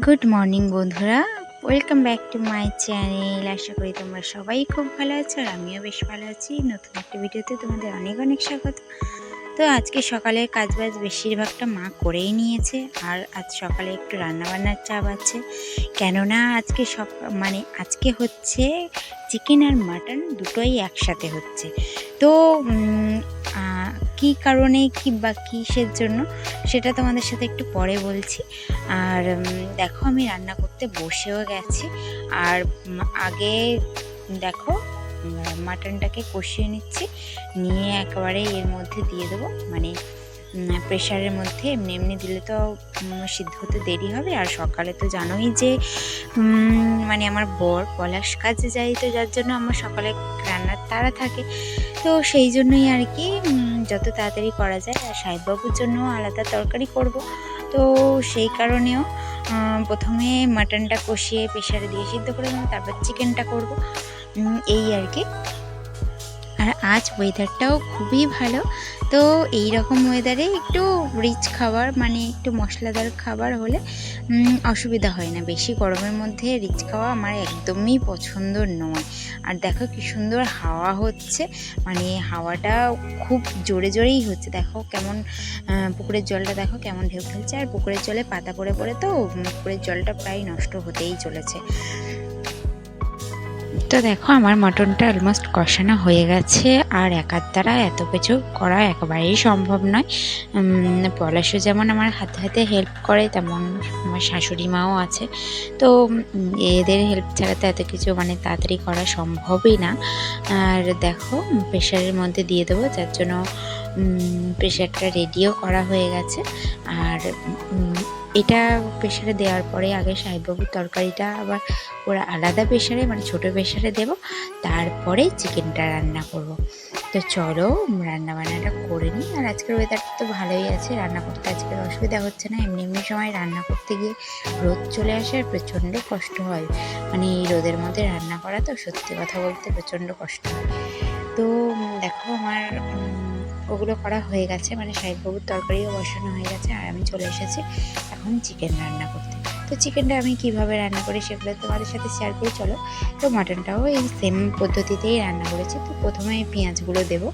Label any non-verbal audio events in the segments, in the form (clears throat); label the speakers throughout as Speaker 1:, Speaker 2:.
Speaker 1: Good morning বন্ধুরা। Welcome back to my channel আশা করি তোমরা সবাই খুব ভালো আছো আর আমিও বেশ ভালো আছি। নতুন একটা ভিডিওতে তোমাদের অনেক অনেক স্বাগত। তো আজকে সকালে কাজবাজ বেশিরভাগটা মা করেই নিয়েছে আর আজ সকালে একটু রান্নাবান্নার চাপ আছে। কেননা আজকে সক মানে আজকে হচ্ছে চিকেন আর মাটন দুটোই একসাথে হচ্ছে। তো কী কারণে কি বা কিসের জন্য, সেটা তোমাদের সাথে একটু পরে বলছি। আর দেখো আমি রান্না করতে বসেও গেছি। আর আগে দেখো মাটনটাকে কষিয়ে নিচ্ছি। নিয়ে একেবারে এর মধ্যে দিয়ে দেবো। মানে প্রেশারের মধ্যে এমনি এমনি দিলে তো সিদ্ধ হতে দেরি হবে। আর সকালে তো জানোই যে মানে আমার বর পলাশ কাজে যাই তো যার জন্য আমার সকালে রান্নার তাড়া থাকে। তো সেই জন্যই আর কি যত তাড়াতাড়ি করা যায়, আর সাহেববাবুর জন্য আলাদা তরকারি করব। তো সেই কারণেও প্রথমে মাটনটা কষিয়ে প্রেশারে দিয়ে সিদ্ধ করে নেব, তারপর চিকেনটা করব। এই আর কি। আর আজ ওয়েদারটাও খুবই ভালো। তো এই রকম ওয়েদারে একটু রিচ খাবার মানে একটু মশলাদার খাবার হলে অসুবিধা হয় না। বেশি গরমের মধ্যে রিচ খাওয়া আমার একদমই পছন্দ নয়। আর দেখো কি সুন্দর হাওয়া হচ্ছে। মানে হাওয়াটা খুব জোরে জোরেই হচ্ছে। দেখো কেমন পুকুরের জলটা দেখো কেমন ঢেউ খেলছে। আর পুকুরের জলে পাতা পড়ে পড়ে তো পুকুরের জলটা প্রায় নষ্ট হতেই চলেছে। তো দেখো, আমার মটনটা অলমোস্ট কষানো হয়ে গেছে। আর একার দ্বারা এত কিছু করা একেবারেই সম্ভব নয়। পলাশও যেমন আমার হাতে হাতে হেল্প করে, তেমন আমার শাশুড়ি মাও আছে। তো এদের হেল্প ছাড়া তো এত কিছু মানে তাড়াতাড়ি করা সম্ভবই না। আর দেখো প্রেশারের মধ্যে দিয়ে দেবো, যার জন্য প্রেশারটা রেডিও করা হয়ে গেছে। আর এটা প্রেশারে দেওয়ার পরে আগে সাহেববাবুর তরকারিটা আবার ওরা আলাদা প্রেশারে মানে ছোটো প্রেশারে দেবো। তারপরে চিকেনটা রান্না করব। তো চলো রান্না বান্নাটা করে নিই। আর আজকের ওয়েদারটা তো ভালোই আছে। রান্না করতে আজকের অসুবিধা হচ্ছে না। এমনি এমনি সময় রান্না করতে গিয়ে রোদ চলে আসে আর প্রচণ্ড কষ্ট হয়। মানে এই রোদের মধ্যে রান্না করা তো সত্যি কথা বলতে প্রচণ্ড কষ্ট হয়। তো দেখো আমার ওগুলো করা হয়ে গেছে। মানে সাহেববাবুর তরকারিও বসানো হয়ে গেছে আর আমি চলে এসেছি এখন চিকেন রান্না করতে। তো চিকেনটা আমি কীভাবে রান্না করি সেগুলো তোমাদের সাথে শেয়ার করে, চলো। তো মাটনটাও এই সেম পদ্ধতিতেই রান্না করেছি। তো প্রথমে পেঁয়াজগুলো দেবো।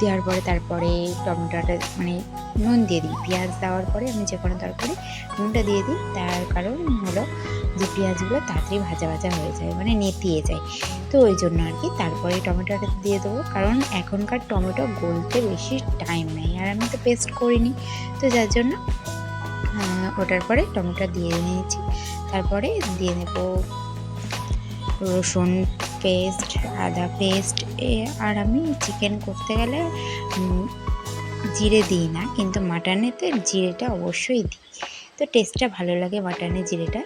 Speaker 1: দেওয়ার পরে তারপরে টমেটোটা মানে নুন দিয়ে দিই। পেঁয়াজ দেওয়ার পরে আমি যে কোনো তরকারি নুনটা দিয়ে দিই। তার কারণ হলো যে পেঁয়াজগুলো তাড়াতাড়ি ভাজা ভাজা হয়ে যায় মানে নেতিয়ে যায়। তো ওই জন্য আর কি তারপরে টমেটোটা দিয়ে দেবো। কারণ এখনকার টমেটো গলতে বেশি টাইম নেই, আর আমি তো পেস্ট করিনি। তো যার জন্য ওটার পরে টমেটো দিয়ে নিয়েছি। তারপরে দিয়ে নেব রসুন পেস্ট আদা পেস্ট আর আমি চিকেন করতে গেলে জিরে দিই না, কিন্তু মাটনেতে জিরেটা অবশ্যই দিই। তো টেস্টটা ভালো লাগে মাটনে জিরেটা।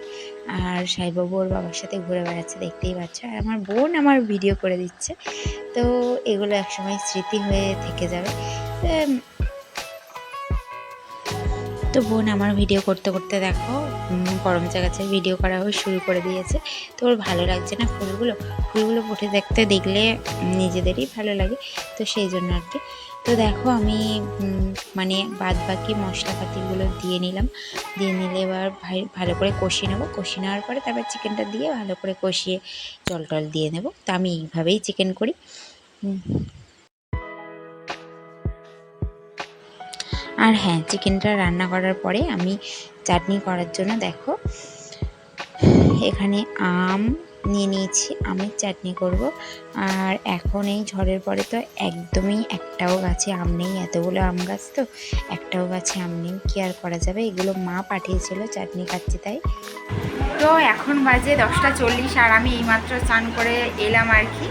Speaker 1: আর সাইবাবু ওর বাবার সাথে ঘুরে বেড়াচ্ছে, দেখতেই পাচ্ছ। আর আমার বোন আমার ভিডিও করে দিচ্ছে। তো এগুলো একসময় স্মৃতি হয়ে থেকে যাবে। তো বোন আমার ভিডিও করতে করতে দেখো করমচা গাছের ভিডিও করা হয়ে শুরু করে দিয়েছে। তো ওর ভালো লাগছে না ফুলগুলো? ফুলগুলো ফুটে দেখতে দেখলে নিজেদেরই ভালো লাগে। তো সেই জন্য আর কি। তো দেখো আমি মানে বাদ বাকি মশলাপাতিগুলো দিয়ে নিলাম। দিয়ে নিলে এবার ভালো করে কষিয়ে নেব। কষিয়ে নেওয়ার পরে তারপর চিকেনটা দিয়ে ভালো করে কষিয়ে জল টল দিয়ে নেব। তো আমি এইভাবেই চিকেন করি। আর হ্যাঁ চিকেনটা রান্না করার পরে আমি চাটনি করার জন্য দেখো, এখানে আম নিয়ে নিয়েছি, আমের চাটনি করব। আর এখন এই ঝড়ের পরে তো একদমই একটাও গাছে আম নেই, এতগুলো আম গাছ তো, একটাও গাছে আম নেই, কি আর করা যাবে? এগুলো মা পাঠিয়েছিল, চাটনি খাচ্ছি তাই। তো এখন বাজে দশটা চল্লিশ, আর আমি এইমাত্র চান করে এলাম আর কি।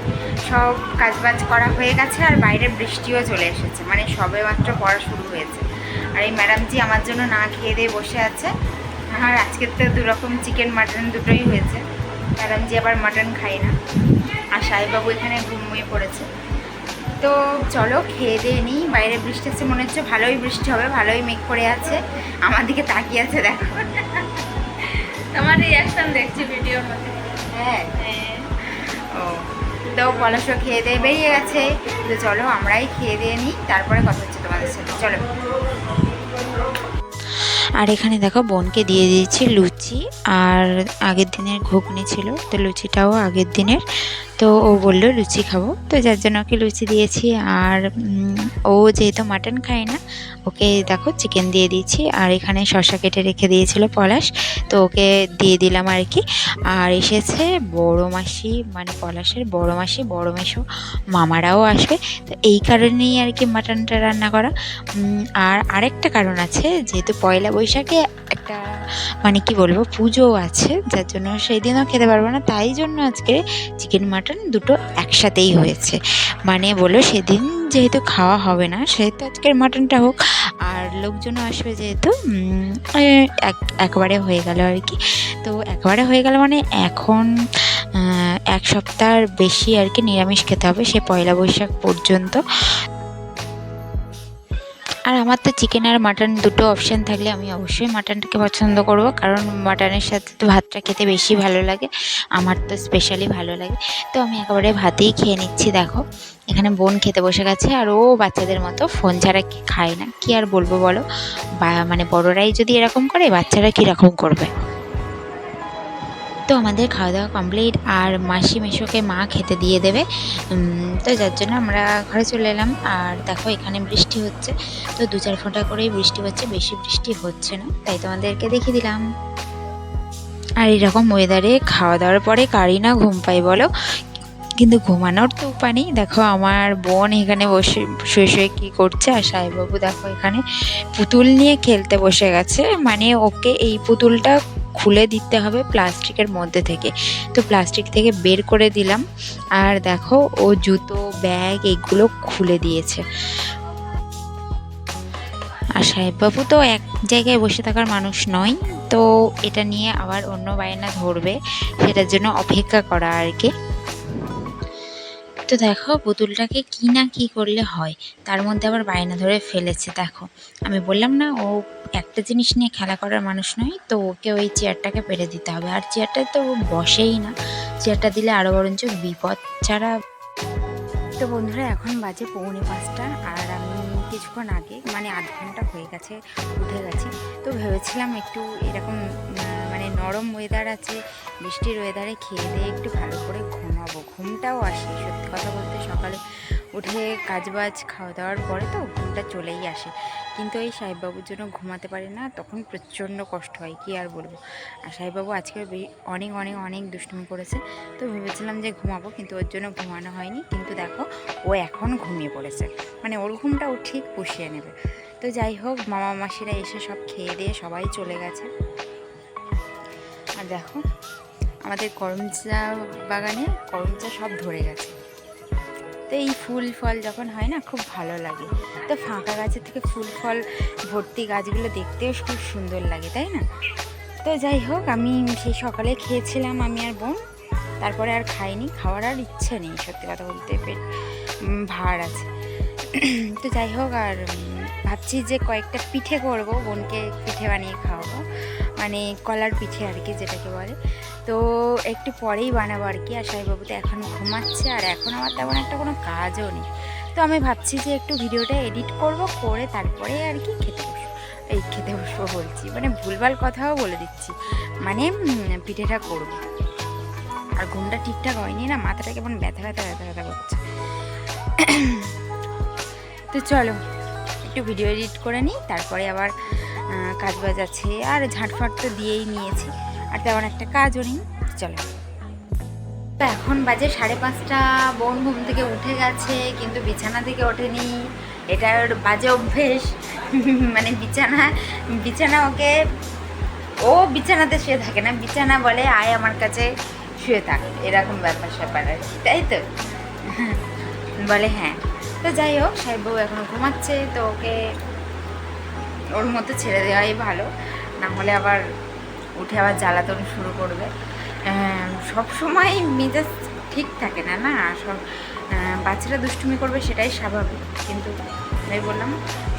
Speaker 1: সব কাজবাজ করা হয়ে গেছে, আর বাইরে বৃষ্টিও চলে এসেছে মানে সবে মাত্র পড়া শুরু হয়েছে। আর এই ম্যাডামজি আমার জন্য না খেয়ে দিয়ে বসে আছে। আর আজকের তো দুরকম চিকেন মাটন দুটোই হয়েছে। ম্যাডামজি আবার মাটন খায় না। আর সাহেববাবু এখানে ঘুমিয়ে পড়েছে। তো চলো খেয়ে দিয়ে নিই। বাইরে বৃষ্টি হচ্ছে মনে হচ্ছে ভালোই বৃষ্টি হবে ভালোই মেঘ করে আছে। আমার দিকে তাকিয়ে আছে দেখো।
Speaker 2: আমার রিয়াকশন দেখছি ভিডিওর মধ্যে।
Speaker 1: হ্যাঁ। ও। তো পলাশও খেয়ে দিয়ে বেরিয়ে গেছে। তো চলো, আমরাই খেয়ে দিয়ে নিই, তারপরে কথা হচ্ছে তোমাদের সাথে। চলো। আর এখানে দেখো, বোনকে দিয়ে দিয়েছি লুচি, আর আগের দিনের ঘুগনি ছিল, তো লুচিটাও আগের দিনের। তো ও বলল, লুচি খাব। তো যার জন্য ওকে লুচি দিয়েছি। আর ও যেহেতু মাটন খায় না, ওকে দেখো চিকেন দিয়ে দিয়েছি। আর এখানে শশা কেটে রেখে দিয়েছিল পলাশ, তো ওকে দিয়ে দিলাম আর কি। আর এসেছে বড় মাসি মানে পলাশের বড় মাসি, বড় মেশো মামারাও আসবে। তো এই কারণেই আর কি মাটনটা রান্না করা। আর আরেকটা কারণ আছে, যেহেতু পয়লা বৈশাখে একটা মানে কি বলব, পুজো আছে, যার জন্য সেই দিনও খেতে পারব না। তাই জন্য আজকে চিকেন মাটন দুটো একসাথেই হয়েছে। মানে বলো সেদিন যেহেতু খাওয়া হবে না, সেহেতু আজকের মাটনটা হোক। আর লোকজনও আসবে যেহেতু এক, একবারে হয়ে গেল আর কি। তো একবারে হয়ে গেল মানে এখন এক সপ্তাহ বেশি আর কি নিরামিষ খেতে হবে, সে পয়লা বৈশাখ পর্যন্ত। আর আমার তো চিকেন আর মাটন দুটো অপশান থাকলে আমি অবশ্যই মাটনটাকে পছন্দ করব। কারণ মাটনের সাথে তো ভাতটা খেতে বেশি ভালো লাগে, আমার তো স্পেশালি ভালো লাগে। তো আমি একেবারে ভাতেই খেয়ে নিচ্ছি, দেখো। এখানে বোন খেতে বসে গেছে, আর ও বাচ্চাদের মতো ফোন ছাড়া খায় না? কি আর বলব বলো? বা মানে বড়রাই যদি এরকম করে, বাচ্চারা কীরকম করবে? তো আমাদের খাওয়া দাওয়া কমপ্লিট আর মাসি মেশোকে মা খেতে দিয়ে দেবে। তো যার জন্য আমরা ঘরে চলে এলাম। আর দেখো, এখানে বৃষ্টি হচ্ছে। তো দু চার ফোঁটা করেই বৃষ্টি হচ্ছে। বেশি বৃষ্টি হচ্ছে না। তাই তোমাদেরকে দেখিয়ে দিলাম। আর এরকম ওয়েদারে খাওয়া দাওয়ার পরে কারি না ঘুম পাই বলো? কিন্তু ঘুমানোর তো উপায় নেই। দেখো আমার বোন এখানে বসে, শুয়ে শুয়ে কী করছে? আর সাহেববাবু দেখো এখানে পুতুল নিয়ে খেলতে বসে গেছে। মানে ওকে এই পুতুলটা খুলে দিতে হবে প্লাস্টিকের মধ্যে থেকে। তো প্লাস্টিক থেকে বের করে দিলাম। আর দেখো ও জুতো, ব্যাগ এগুলো খুলে দিয়েছে। আর সাহেববাবু তো এক জায়গায় বসে থাকার মানুষ নয়। তো এটা নিয়ে আবার অন্য বায়না ধরবে। সেটার জন্য অপেক্ষা করা আর কি। তো দেখো পুতুলটাকে কি না কি করলে হয়। তার মধ্যে আবার বায়না ধরে ফেলেছে, দেখো। আমি বললাম, না, ও একটা জিনিস নিয়ে খেলা করার মানুষ নয়, তো ওকে ওই চেয়ারটাকে পেরে দিতে হবে। আর চেয়ারটা তো ও বসেই না। চেয়ারটা দিলে আরও বরঞ্চ বিপদ ছাড়া তো বন্ধুরা, এখন বাজে পৌনে পাঁচটা, আর আমি কিছুক্ষণ আগে মানে আধ ঘণ্টা হয়ে গেছে, উঠে গেছি। তো ভেবেছিলাম একটু এরকম নরম ওয়েদার আছে বৃষ্টির ওয়েদারে খেয়ে দিয়ে একটু ভালো করে ঘুমাবো। ঘুমটাও আসে, সত্যি কথা বলতে সকালে উঠে কাজবাজ খাওয়া দাওয়ার পরে তো ঘুমটা চলেই আসে। কিন্তু এই সাহেববাবুর জন্য ঘুমাতে পারি না, তখন প্রচণ্ড কষ্ট হয়, কি আর বলব। আর সাহেববাবু আজকে অনেক অনেক অনেক দুষ্টুমি করেছে। তো ভেবেছিলাম যে ঘুমাবো, কিন্তু ওর জন্য ঘুমানো হয়নি। কিন্তু দেখো, ও এখন ঘুমিয়ে পড়েছে। মানে ওর ঘুমটা ও ঠিক পুষিয়ে নেবে। তো যাই হোক মামা মাসিরা এসে সব খেয়ে দিয়ে সবাই চলে গেছে। আর দেখো, আমাদের করমচা বাগানে করমচা সব ধরে গেছে। তো এই ফুল ফল যখন হয় না, খুব ভালো লাগে। তো ফাঁকা গাছের থেকে ফুল ফল ভর্তি গাছগুলো দেখতেও খুব সুন্দর লাগে, তাই না? তো যাই হোক, আমি সেই সকালে খেয়েছিলাম আমি আর বোন। তারপরে আর খাইনি, খাওয়ার আর ইচ্ছে নেই, সত্যি কথা বলতে পেট ভার আছে। তো যাই হোক, আর ভাবছি যে কয়েকটা পিঠে করব, বোনকে পিঠে বানিয়ে খাওয়াবো। মানে কলার পিঠে আর কি যেটাকে বলে। তো একটু পরেই বানাবো আর কি, আর সাইবাবু তো এখন ঘুমাচ্ছে, আর এখন আমার তেমন একটা কোনো কাজও নেই। তো আমি ভাবছি যে একটু ভিডিওটা এডিট করব, করে তারপরে আর কি খেতে বসবো। এই খেতে বসবো বলছি মানে ভুলভাল কথাও বলে দিচ্ছি। মানে পিঠেটা করব। আর ঘুমটা ঠিকঠাক হয়নি না, মাথাটা কেমন ব্যথা ব্যথা ব্যথা ব্যথা করছে। তো চলো, একটু ভিডিও এডিট করে নিই, তারপরে আবার কাজ বাজ আছে আর ঝাঁটফাট তো দিয়েই নিয়েছি। আর তেমন একটা কাজও নেই। চলো। তো এখন বাজে সাড়ে পাঁচটা। বোন ঘুম থেকে উঠে গেছে, কিন্তু বিছানা থেকে ওঠেনি। এটা ওর বাজে অভ্যেস। (laughs) মানে বিছানা বিছানা ওকে, ও বিছানাতে শুয়ে থাকে না। বিছানা বলে, আয় আমার কাছে শুয়ে থাক। এরকম ব্যাপার স্যাপার আর কি, তাই তো? (laughs) বলে হ্যাঁ। তো যাই হোক, সাহেব বউ এখনও ঘুমাচ্ছে, তো ওকে ওর মতো ছেড়ে দেওয়াই ভালো। না হলে আবার উঠে আবার জ্বালাতন শুরু করবে। সব সময় মেজাজ ঠিক থাকে না না? সব আহ, বাচ্চারা দুষ্টুমি করবে সেটাই স্বাভাবিক। কিন্তু আমি বললাম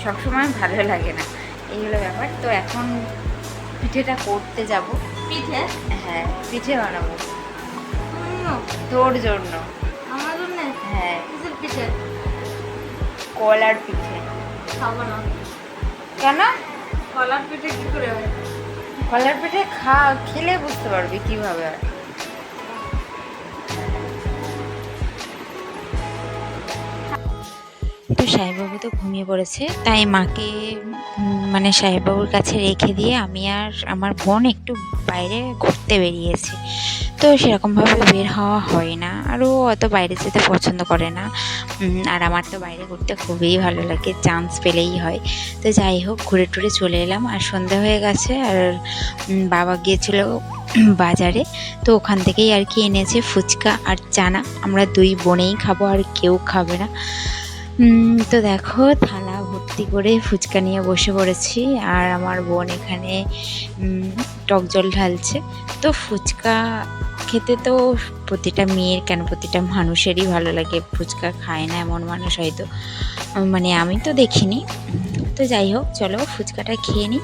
Speaker 1: সব সময় ভালো লাগে না। এই হলো ব্যাপার। তো এখন পিঠেটা করতে যাব।
Speaker 2: পিঠে?
Speaker 1: হ্যাঁ পিঠে বানাবো। তোর জন্য।
Speaker 2: আমার জন্য?
Speaker 1: হ্যাঁ।
Speaker 2: পিঠে?
Speaker 1: কলার পিঠে।
Speaker 2: খাব না।
Speaker 1: কেন?
Speaker 2: কলার পেটে কি করে হয়?
Speaker 1: কলার পেটে খা খেলে বুঝতে পারবি কীভাবে হয়। তো সাহেববাবু তো ঘুমিয়ে পড়েছে তাই মাকে মানে সাহেববাবুর কাছে রেখে দিয়ে আমি আর আমার বোন একটু বাইরে ঘুরতে বেরিয়েছি। তো সেরকমভাবে বের হওয়া হয় না আরও অত বাইরে যেতে পছন্দ করে না। আর আমার তো বাইরে ঘুরতে খুবই ভালো লাগে, চান্স পেলেই হয়। তো যাই হোক, ঘুরে টুরে চলে এলাম আর সন্ধে হয়ে গেছে আর বাবা গিয়েছিল (clears throat) বাজারে। তো ওখান থেকেই আর কি এনেছে ফুচকা আর চানা। আমরা দুই বোনেই খাব, আর কেউ খাবে না। তো দেখো, থালা ভর্তি করে ফুচকা নিয়ে বসে পড়েছি আর আমার বোন এখানে টক জল ঢালছে। তো ফুচকা খেতে তো প্রতিটা মেয়ের কেন প্রতিটা মানুষেরই ভালো লাগে? ফুচকা খায় না এমন মানুষ হয়তো। মানে আমি তো দেখিনি। তো যাই হোক, চলো ফুচকাটা খেয়ে নিই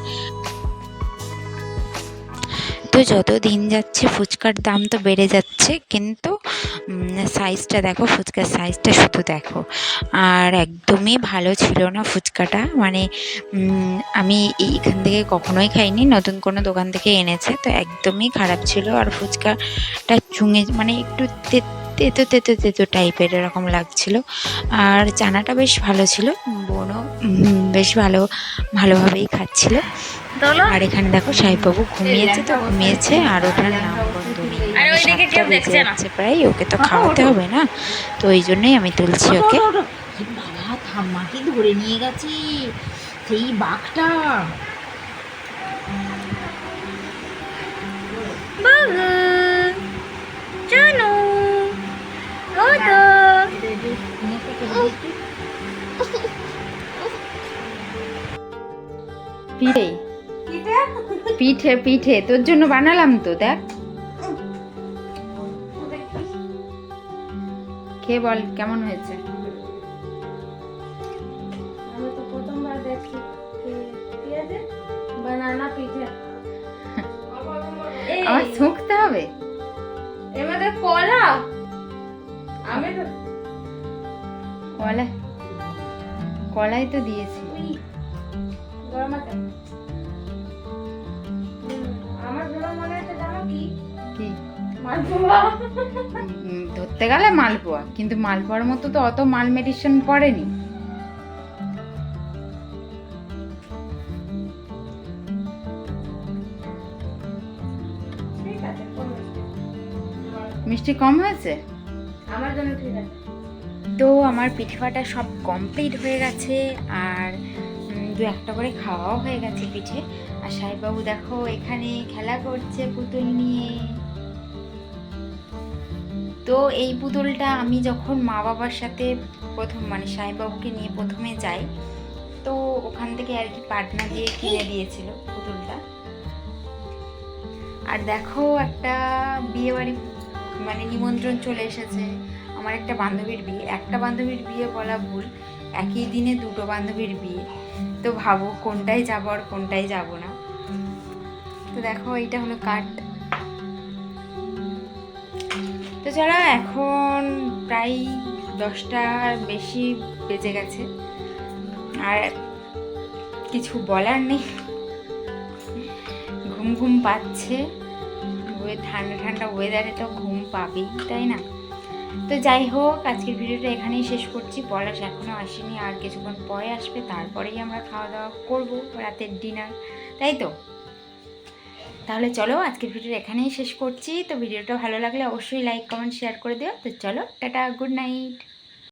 Speaker 1: তো যত দিন যাচ্ছে ফুচকার দাম তো বেড়ে যাচ্ছে, কিন্তু সাইজটা দেখো ফুচকার সাইজটা শুধু দেখো। আর একদমই ভালো ছিল না ফুচকাটা। মানে আমি এইখান থেকে কখনোই খাইনি নতুন কোনো দোকান থেকে এনেছে তো একদমই খারাপ ছিল। আর ফুচকাটা চুঙে মানে একটু তেতো তেতো তেতো টাইপের এরকম লাগছিল। আর চানাটা বেশ ভালো ছিল বোনও বেশ ভালো ভালোভাবেই খাচ্ছিল। আর এখানে দেখো সাহেববাবু ঘুমিয়েছে তো ঘুমিয়েছে আর ওঠার নাম সাতটা বেজে। যাচ্ছে প্রায় ওকে তো খাওয়াতে হবে না। তো ওই জন্যই আমি তুলছি ওকে।
Speaker 3: বাবা ঠাম্মাকে ধরে নিয়ে গেছে? সেই বাঘটা।
Speaker 1: পিঠে পিঠে পিঠে তোর জন্য বানালাম তো দেখ। খেয়ে বল কেমন হয়েছে?
Speaker 2: আমি তো প্রথমবার দেখছি। ঠিক বানানা পিঠে। (laughs) এই,
Speaker 1: শুকতে হবে?
Speaker 2: এর মধ্যে কলা। আমি তো
Speaker 1: কলা কলাই তো দিয়েছি।
Speaker 2: গরম আমার মনে হচ্ছে জানো কি?
Speaker 1: কি? ধরতে গেলে মালপোয়া কিন্তু মালপোয়ার মতো তো অত মাল মেডিসিন পড়েনি। মিষ্টি কম হয়েছে?
Speaker 2: আমার জন্য ঠিক আছে।
Speaker 1: তো আমার পিঠে ফাটা সব কমপ্লিট হয়ে গেছে আর দু একটা করে খাওয়াও হয়ে গেছে পিঠে। আর সাহেববাবু দেখো এখানে খেলা করছে পুতুল নিয়ে। তো এই পুতুলটা আমি যখন মা বাবার সাথে প্রথম মানে সাহেববাবুকে নিয়ে প্রথমে যাই, তো ওখান থেকে আর কি পাটনা দিয়ে কিনে দিয়েছিল পুতুলটা। আর দেখো একটা বিয়ে বাড়ি মানে নিমন্ত্রণ চলে এসেছে আমার একটা বান্ধবীর বিয়ে। একটা বান্ধবীর বিয়ে বলা ভুল, একই দিনে দুটো বান্ধবীর বিয়ে। তো ভাবো কোনটায় যাব আর কোনটায় যাব না। তো দেখো এইটা হলো কাঠ। যারা এখন প্রায় দশটার বেশি বেজে গেছে, আর কিছু বলার নেই। ঘুম ঘুম পাচ্ছে। ঠান্ডা ঠান্ডা ওয়েদারে তো ঘুম পাবেই, তাই না? তো যাই হোক, আজকের ভিডিওটা এখানেই শেষ করছি। পলাশ এখনও আসেনি, আর কিছুক্ষণ পরে আসবে, তারপরেই আমরা খাওয়া দাওয়া করব, রাতের ডিনার তাই তো? তাহলে চলো আজকের ভিডিওটা এখানেই শেষ করছি। তো ভিডিওটা ভালো লাগলে অবশ্যই লাইক কমেন্ট শেয়ার করে দিও। তো চলো, টাটা গুড নাইট